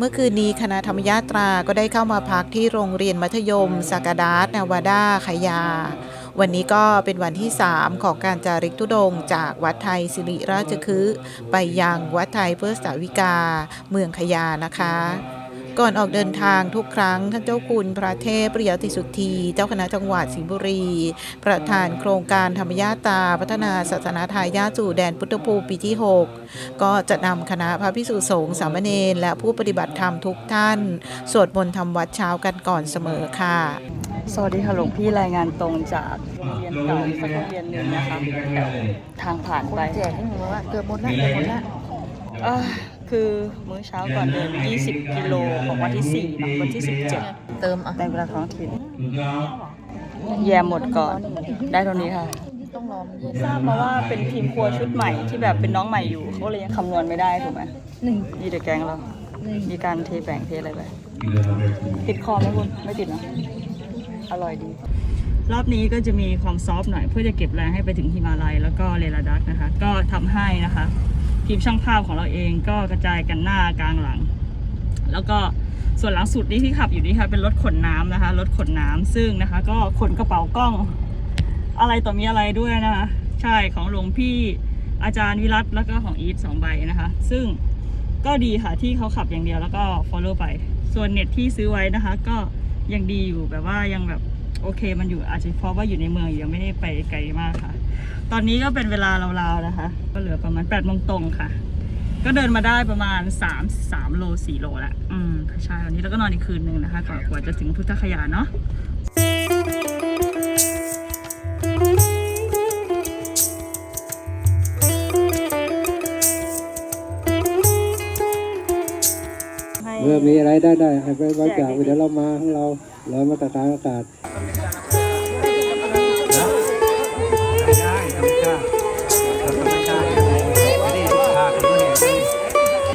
เมื่อคืนนี้คณะธรรมยาตราก็ได้เข้ามาพักที่โรงเรียนมัธยมสากาดาสนาวาดาขยา วันนี้ก็เป็นวันที่ 3 ของการจาริกทุดง จากวัดไทยสิริราชคฤห์ไปยังวัดไทยเพื่อสาวิกา เมืองขยานะคะ ก่อนออกเดินทางทุกครั้ง ท่านเจ้าคุณพระเทพปริยติสุทธีเจ้าคณะจังหวัดสิงห์บุรี ประธานโครงการธรรมยาตราพัฒนาศาสนาทายาทสู่แดนพุทธภูมิปีที่ 6 ก็จะนำคณะพระพิสุสงฆ์สามเณรและผู้ปฏิบัติธรรมทุกท่าน สวดมนต์ทำวัดเช้ากันก่อนเสมอค่ะ สวัสดีค่ะหลวงพี่รายงานตรงจากโรงเรียนเก่าสักโรงเรียนหนึ่งนะคะทางผ่านไปแจกให้หนูว่าเกือบหมดแล้วเกือบหมดแล้วเอ่อ คือมื้อเช้าก่อนเดิน 20 กิโลของวันที่4เนอะวันที่ 17 เติมอะในเวลาท้องถิ่นแยมหมดก่อน ได้เท่านี้ค่ะต้องรอมันเย็นทราบมาว่าเป็นทีมครัวชุดใหม่ที่แบบเป็นน้องใหม่อยู่เขาเลยยังคำนวณไม่ได้ถูกไหมหนึ่งนี่เดอะแกงเราหนึ่งมีการเทแป้งเทอะไรไปติดคอไหมคุณไม่ติดเนอะอร่อยดี รอบนี้ก็จะมีความซอฟต์หน่อยเพื่อจะเก็บแรงให้ไปถึงฮิมาลัยแล้วก็เลลาดักนะคะ ก็ทำให้นะคะ ทีมช่างภาพของเราเองก็กระจายกันหน้ากลางหลัง แล้วก็ส่วนหลังสุดนี้ที่ขับอยู่นี่ค่ะเป็นรถขนน้ำนะคะรถขนน้ำซึ่งนะคะ ก็ขนกระเป๋ากล้อง อะไรต่อมีอะไรด้วยนะคะ ใช่ของหลวงพี่อาจารย์วิรัตแล้วก็ของอีทสองใบนะคะ ซึ่งก็ดีค่ะที่เขาขับอย่างเดียวแล้วก็ follow ไป ส่วนเน็ตที่ซื้อไว้นะคะ ก็ยังดีอยู่แบบว่ายังแบบ โอเคมันอยู่อาจจะเพราะว่าอยู่ในเมืองอยู่ยังไม่ได้ไปไกลมากค่ะ ตอนนี้ก็เป็นเวลาราวๆนะคะ ก็เหลือประมาณ8โมงตรงค่ะ ก็เดินมาได้ประมาณ3 3โล4โลแหละอืมใช่วันนี้แล้วก็นอนอีกคืนหนึ่งนะคะก่อนกว่าจะถึงพุทธคยาเนาะ ให้เมื่อมีอะไรได้ได้ให้ไปบริจาคเดี๋ยวเรามาของเราเรามาตรการอากาศ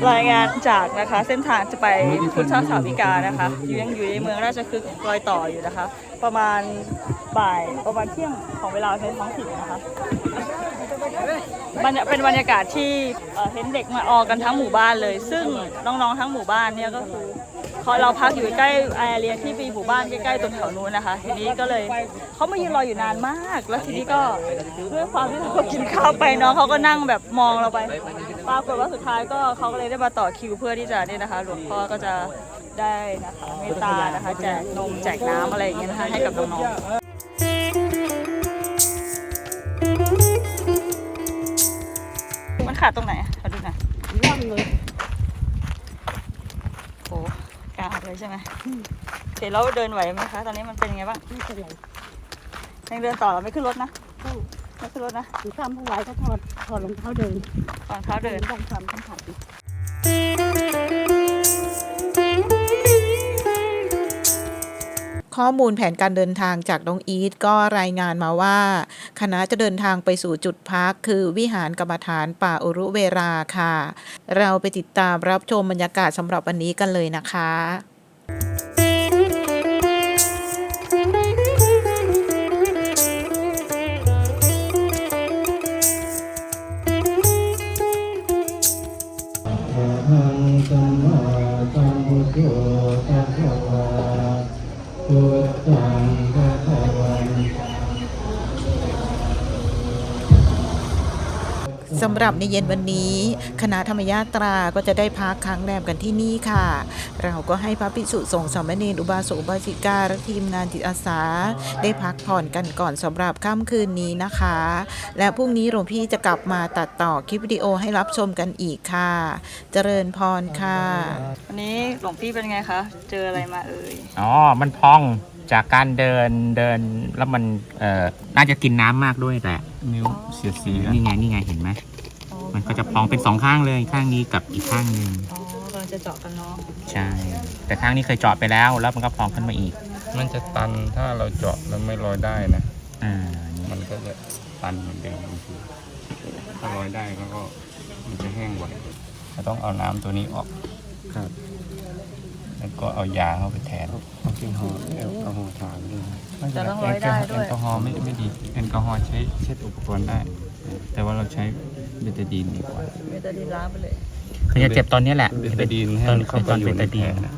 รายงานจากนะคะเส้นทางจะไปพุทธสาวิกานะคะอยู่ยังอยู่ในเมืองราชคฤห์รอยต่ออยู่นะคะ ประมาณบ่ายประมาณเที่ยงของเวลาในท้องถิ่นนะคะบรรยาเป็นบรรยากาศที่เห็นเด็กมาออกกันทั้งหมู่บ้านเลย ซึ่งน้องๆทั้งหมู่บ้านเนี่ยก็คือพอเราพักอยู่ใกล้แอเรียที่มีหมู่บ้านใกล้ๆตรงแถวนู้นนะคะ ทีนี้ก็เลยเขามายืนรออยู่นานมาก แล้วทีนี้ก็ด้วยความที่เรากินข้าวไปน้องเขาก็นั่งแบบมองเราไปปรากฏว่าสุดท้ายก็เขาก็เลยได้มาต่อคิวเพื่อที่จะเนี่ยนะคะ หลวงพ่อก็จะ ได้นะคะเมตตานะคะ แจกนมแจกน้ำอะไรอย่างเงี้ยนะคะให้กับน้องๆมันขาดตรงไหนอะขอดูหน่อยร่องเลยโอ้กลางเลยใช่ไหมโอเคแล้วเดินไหวไหมคะ ตอนนี้มันเป็นยังไงบ้างไม่เป็นไรยังเดินต่อเหรอไม่ขึ้นรถนะไม่ขึ้นรถนะถือข้ามผู้ไหวก็ถอดถอดรองเท้าเดินตอนเท้าเดินต้องทำสัมผัสดิ ข้อมูลแผนการเดินทางจากน้องอีทก็รายงานมาว่า คณะจะเดินทางไปสู่จุดพัก คือวิหารกรรมฐานป่าอุรุเวราค่ะ เราไปติดตามรับชมบรรยากาศสำหรับวันนี้กันเลยนะคะอะหังสัมมาสัมพุทโธา พุทธังภะคะวัน สำหรับในเย็นวันนี้คณะธรรมยาตราก็จะได้พักค้างแรมกันที่นี่ค่ะ เราก็ให้พระภิกษุสงฆ์สามเณรอุบาสกอุบาสิกาและทีมงานจิตอาสา ได้พักผ่อนกันก่อนสำหรับค่ำคืนนี้นะคะ และพรุ่งนี้หลวงพี่จะกลับมาตัดต่อคลิปวิดีโอให้รับชมกันอีกค่ะ เจริญพรค่ะ วันนี้หลวงพี่เป็นไงคะ เจออะไรมาเอ่ย อ๋อ มันพอง จากการเดินเดินแล้วมันเอ่อน่าจะกินน้ำมากด้วยแหละนิ้วเสียดสีนี่ไงนี่ไงเห็นไหมมันก็จะพองเป็นสองข้างเลยข้างนี้กับอีกข้างหนึ่งอ๋อกำลังจะเจาะกันเนาะใช่ แต่ข้างนี้เคยเจาะไปแล้ว แล้วมันก็พองขึ้นมาอีก มันจะตันถ้าเราเจาะแล้วไม่ลอยได้นะอ่ามันก็จะตันเหมือนเดิมบางทีถ้าลอยได้ก็ก็มันจะแห้งไวเราต้องเอาน้ำตัวนี้ออกครับแล้วก็เอายาเข้าไปแทน เอาที่ห่อแอลกอฮอล์ทานด้วยแต่ต้องร้อยได้ด้แอวยลกอฮอล์ไม่ไม่ดีแอลกอฮอล์ใช้เช็ดอุปกรณ์ได้ แต่ว่าเราใช้เบตาดีนดีกว่า เมตาดีนล้างไปเลยคือจะเจ็บตอนเนี้ยแหละเบตาดีนให้มันเข้าไปตอนอเบยู่ในตาแผดีลนนะ